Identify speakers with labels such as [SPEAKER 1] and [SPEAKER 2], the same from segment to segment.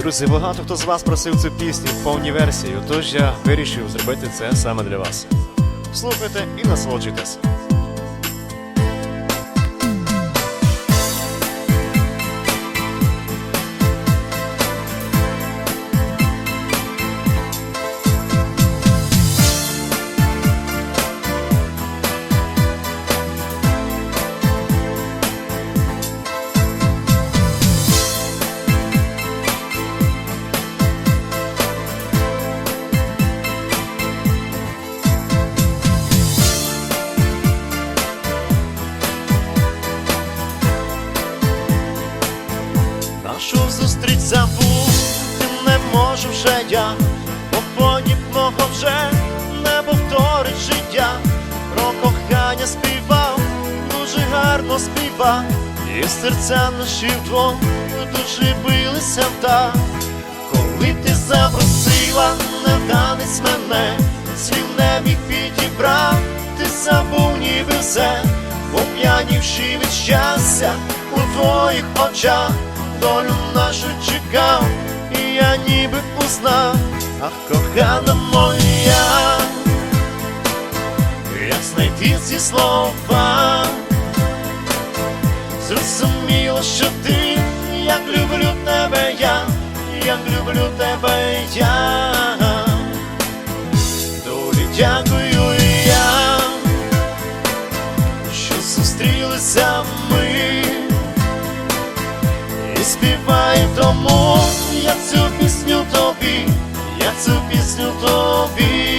[SPEAKER 1] Друзі, багато хто з вас просив цю пісню в повній версії, тож я вирішив зробити це саме для вас. Слухайте і насолоджуйтесь. Можу вже я, бо подібного вже не повторить життя. Про кохання співав, дуже гарно співав, і серця наші вдвох дуже билися так. Коли ти запросила, не танець мене, слів не міг підібрати, ти забув ніби все, поп'янівши від щастя у твоїх очах, долю нашу чекав, узнав, ах, кохана моя, як знайти ці слова, зрозуміло, що ти, як люблю тебе я, як люблю тебе я, долі дякую я, що зустрілися ми. І співаю тому, я цю я цю пісню тобі.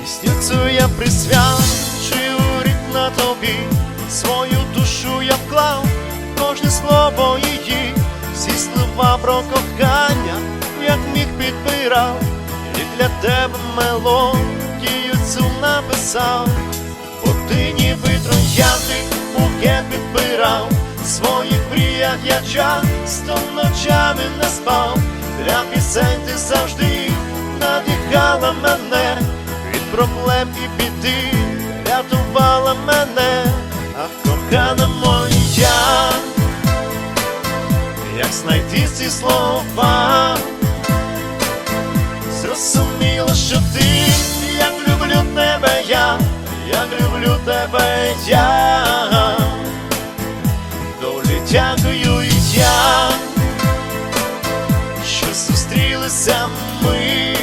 [SPEAKER 1] Пісню цю я присвячую рік на тобі, свою Про кохання, як міг підбирав, і для тебе мелодію цю написав, бо ти ніби троянди букет підбирав, своїх мріях я часто ночами не спав, для пісень ти завжди надихала мене від проблем і біди рятувала мене, ах, кохана моя, десь знайти ці слова. Зрозуміло, що ти, як люблю тебе, я, як люблю тебе, я, долі дякую і я, що зустрілися ми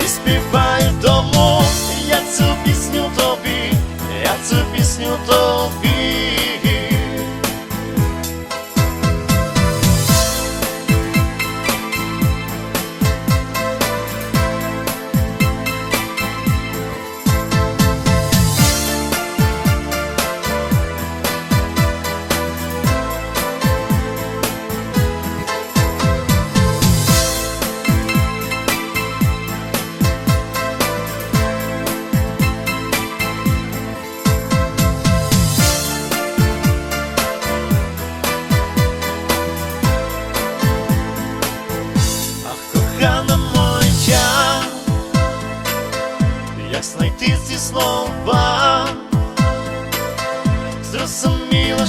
[SPEAKER 1] і співаємо. як знайти ці слова, зрозуміло.